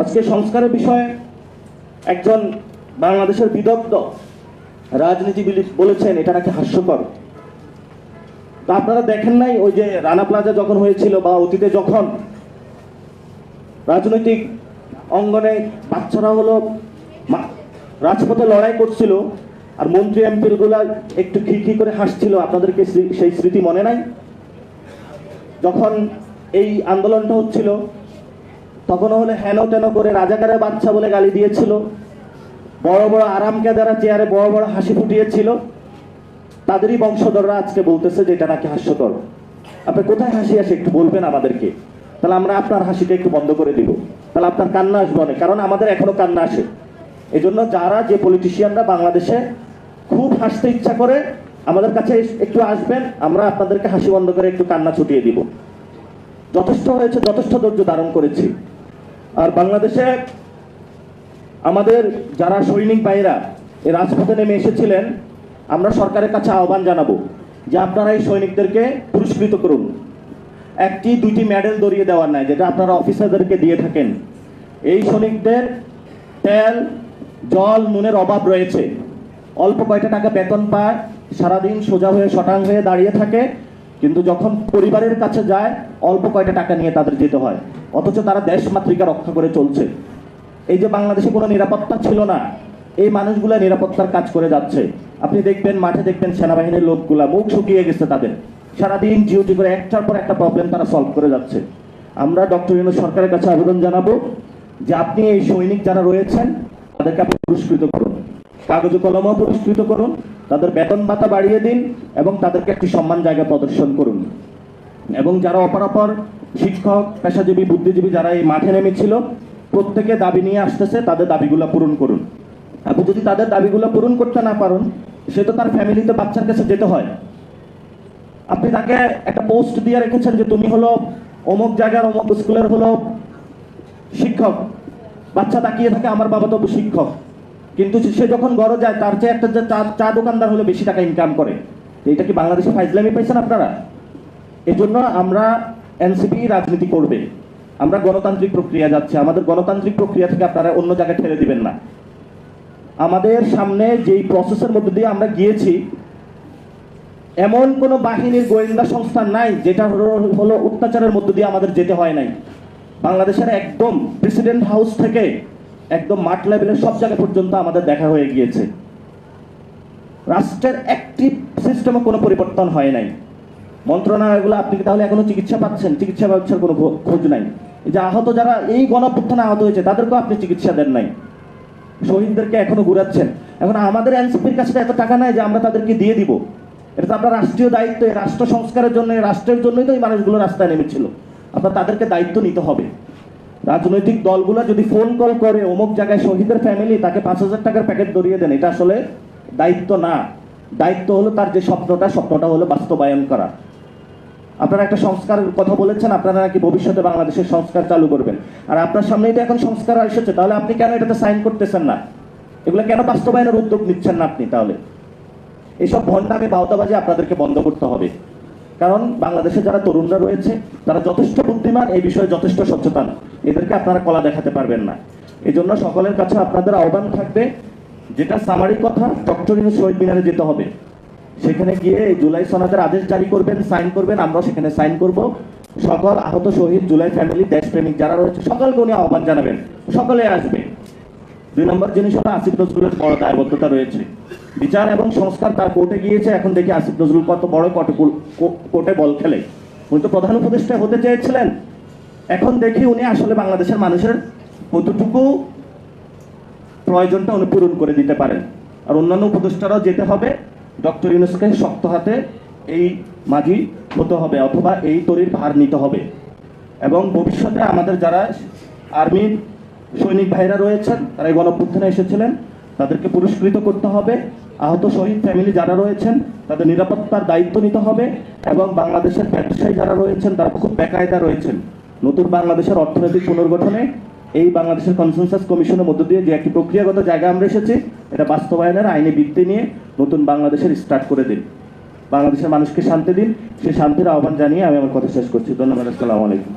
আজকে সংস্কারের বিষয়ে একজন বাংলাদেশের বিদগ্ধ রাজনীতিবিদ বলেছেন, এটা নাকি হাস্যকর। তা আপনারা দেখেন নাই ওই যে রানা প্লাজা যখন হয়েছিল বা অতীতে যখন রাজনৈতিক অঙ্গনে বাচ্চারা হলো রাজপথে লড়াই করছিল আর মন্ত্রী এমপিরগুলা একটু খিখি করে হাসছিল, আপনাদেরকে সেই স্মৃতি মনে নাই? যখন এই আন্দোলনটা হচ্ছিল তখন হলে হেন তেন করে রাজাকারের বাচ্চা বলে গালি দিয়েছিল। বড় বড় আরামকে যারা চেয়ারে বড় বড় হাসি ফুটিয়েছিল, তাদেরই বংশধররা আজকে বলতেছে যে এটা নাকি হাস্যকর। আপনি কোথায় হাসি আসে একটু বলবেন আমাদেরকে? তাহলে আমরা আপনার হাসিটা একটু বন্ধ করে দিব। তাহলে আপনার কান্না আসবে অনেক, কারণ আমাদের এখনও কান্না আসে। এই জন্য যারা যে পলিটিশিয়ানরা বাংলাদেশে খুব হাসতে ইচ্ছা করে, আমাদের কাছে একটু আসবেন, আমরা আপনাদেরকে হাসি বন্ধ করে একটু কান্না ছুটিয়ে দিব। যথেষ্ট হয়েছে, যথেষ্ট ধৈর্য ধারণ করেছি। আর বাংলাদেশে আমাদের যারা সৈনিক ভাইরা এই রাজপথে নেমে এসেছিলেন, আমরা সরকারের কাছে আহ্বান জানাব যে আপনারা এই সৈনিকদেরকে পুরস্কৃত করুন। একটি, দুইটি মেডেল দরিয়ে দেওয়ার নাই যেটা আপনারা অফিসারদেরকে দিয়ে থাকেন। এই সৈনিকদের তেল, জল, নুনের অভাব রয়েছে। অল্প কয়টা টাকা বেতন পায়, সারাদিন সোজা হয়ে শটাং হয়ে দাঁড়িয়ে থাকে। কিন্তু যখন পরিবারের কাছে যায়, অল্প কয়টা টাকা নিয়ে তাদের যেতে হয়। অথচ তারা দেশ মাতৃকা রক্ষা করে চলছে। এই যে বাংলাদেশে কোনো নিরাপত্তা ছিল না, এই মানুষগুলো নিরাপত্তার কাজ করে যাচ্ছে। আপনি দেখবেন, মাঠে দেখবেন সেনাবাহিনীর লোকগুলা মুখ শুকিয়ে গেছে তাদের। সারাদিন ডিউটি করে একটার পর একটা প্রবলেম তারা সলভ করে যাচ্ছে। আমরা ডক্টর ইউনুস সরকারের কাছে আবেদন জানাব যে আপনি এই সৈনিক যারা রয়েছেন, তাদেরকে আপনি পুরস্কৃত করুন। কাগজে কলমও পুরস্কৃত করুন। তাদের বেতন ভাতা বাড়িয়ে দিন এবং তাদেরকে একটি সম্মান জায়গা প্রদর্শন করুন। এবং যারা অপরাপর শিক্ষক, পেশাজীবী, বুদ্ধিজীবী যারা এই মাঠে নেমেছিল, প্রত্যেকে দাবি নিয়ে আসতেছে, তাদের দাবিগুলো পূরণ করুন। আপনি যদি তাদের দাবিগুলো পূরণ করতে না পারেন, সে তো তার ফ্যামিলিতে বাচ্চার কাছে যেতে হয়। আপনি তাকে একটা পোস্ট দিয়ে রেখেছেন যে তুমি হলো অমুক জায়গার, অমুক স্কুলের হলো শিক্ষক। বাচ্চা তাকিয়ে থাকে, আমার বাবা তো শিক্ষক। কিন্তু সে যখন গড়ে যায়, তার চেয়ে একটা চা- চা দোকানদার হলে বেশি টাকা ইনকাম করে। এটা কি বাংলাদেশে ফাইজলামি পাইছেন আপনারা? এই জন্য আমরা এনসিপি রাজনীতি করবে। আমরা গণতান্ত্রিক প্রক্রিয়া যাচ্ছে। আমাদের গণতান্ত্রিক প্রক্রিয়া থেকে আপনারা অন্য জায়গায় ঠেলে দিবেন না। আমাদের সামনে যেই প্রসেসের মধ্যে দিয়ে আমরা গিয়েছি, এমন কোন বাহিনীর গোয়েন্দা সংস্থা নাই, যেটা হলো অত্যাচারের মধ্যে দিয়ে আমাদের যেতে হয় নাই। বাংলাদেশের একদম প্রেসিডেন্ট হাউস থেকে একদম মাঠ লেভেলের সব জায়গা পর্যন্ত আমাদের দেখা হয়ে গিয়েছে। রাষ্ট্রের অ্যাক্টিভ সিস্টেমে কোনো পরিবর্তন হয় নাই। মন্ত্রণালয়গুলো, আপনি কি তাহলে এখনও চিকিৎসা পাচ্ছেন? চিকিৎসা ব্যবস্থার কোনো খোঁজ নাই। যে আহত যারা, এই গণঅভ্যুত্থানে আহত হয়েছে, তাদেরকেও আপনি চিকিৎসা দেন নাই। শহীদদেরকে এখনও ঘুরাচ্ছেন। এখন আমাদের এনসিপির কাছে এত টাকা নাই যে আমরা তাদেরকে দিয়ে দিব। এটা তো আপনার রাষ্ট্রীয় দায়িত্ব রাষ্ট্র সংস্কারের জন্য রাষ্ট্রের জন্যই তো এই মানুষগুলো রাস্তায় নেমেছিল। আপনার তাদেরকে দায়িত্ব নিতে হবে। রাজনৈতিক দলগুলো যদি ফোন কল করে অমুক জায়গায় শহীদের ফ্যামিলি তাকে পাঁচ হাজার টাকার প্যাকেট ধরিয়ে দেন, এটা আসলে দায়িত্ব না। দায়িত্ব হলো তার যে স্বপ্নটা স্বপ্নটা হলো বাস্তবায়ন করা। আপনারা একটা সংস্কারের কথা বলেছেন, আপনারা নাকি ভবিষ্যতে বাংলাদেশের সংস্কার চালু করবেন। আর আপনার সামনে এটা এখন সংস্কার এসেছে, তাহলে আপনি কেন এটাতে সাইন করতেছেন না? এগুলো কেন বাস্তবায়নের উদ্যোগ নিচ্ছেন না আপনি তাহলে? এইসব ভণ্ডামে, বাউতাবাজি আপনাদেরকে বন্ধ করতে হবে। কারণ বাংলাদেশে যারা তরুণরা রয়েছে, তারা যথেষ্ট বুদ্ধিমান, এই বিষয়ে যথেষ্ট সচেতন। এদেরকে আপনারা কলা দেখাতে পারবেন না। এই জন্য সকলের কাছে আপনাদের আহ্বান থাকবে, যেটা সামারি কথা ডক্টর শহীদ মিনারে যেতে হবে। সেখানে গিয়ে জুলাই সনাতের আদেশ জারি করবেন সাইন করবেন আমরা সেখানে সাইন করব। সকল আহত শহীদ, জুলাই ফ্যামিলি দেশপ্রেমিক যারা রয়েছে, সকলকে উনি আহ্বান জানাবেন। সকলে আসবে। দুই নম্বর জিনিস হলো আসিফ নজরুলের বড় দায়বদ্ধতা রয়েছে। বিচার এবং সংস্কার তার কোর্টে গিয়েছে। এখন দেখি আসিফ নজরুল কত বড় কোর্টে কোর্টে বল খেলে। উনি তো প্রধান উপদেষ্টা হতে চেয়েছিলেন। এখন দেখি উনি আসলে বাংলাদেশের মানুষের কতটুকু প্রয়োজনটা উনি পূরণ করে দিতে পারেন। আর অন্যান্য উপদেষ্টারাও যেতে হবে। ডক্টর ইউনুসকে শক্ত হাতে এই মাঝি হতে হবে অথবা এই তরির ভার নিতে হবে। এবং ভবিষ্যতে আমাদের যারা আর্মির সৈনিক ভাইরা রয়েছেন, তারা এই গণপুত্থানে এসেছিলেন। তাদেরকে পুরস্কৃত করতে হবে। আহত শহীদ ফ্যামিলি যারা রয়েছেন, তাদের নিরাপত্তার দায়িত্ব নিতে হবে এবং বাংলাদেশের ব্যবসায়ী যারা রয়েছেন, তারা খুব বেকায়দা রয়েছেন। নতুন বাংলাদেশের অর্থনৈতিক পুনর্গঠনে এই বাংলাদেশের কনসেনসাস কমিশনের মধ্য দিয়ে যে একটি প্রক্রিয়াগত জায়গা আমরা এসেছি, এটা বাস্তবায়নের আইনি ভিত্তি নিয়ে নতুন বাংলাদেশের স্টার্ট করে দিন। বাংলাদেশের মানুষকে শান্তি দিন। সেই শান্তির আহ্বান জানিয়ে আমি আমার কথা শেষ করছি। ধন্যবাদ, আসসালামু আলাইকুম।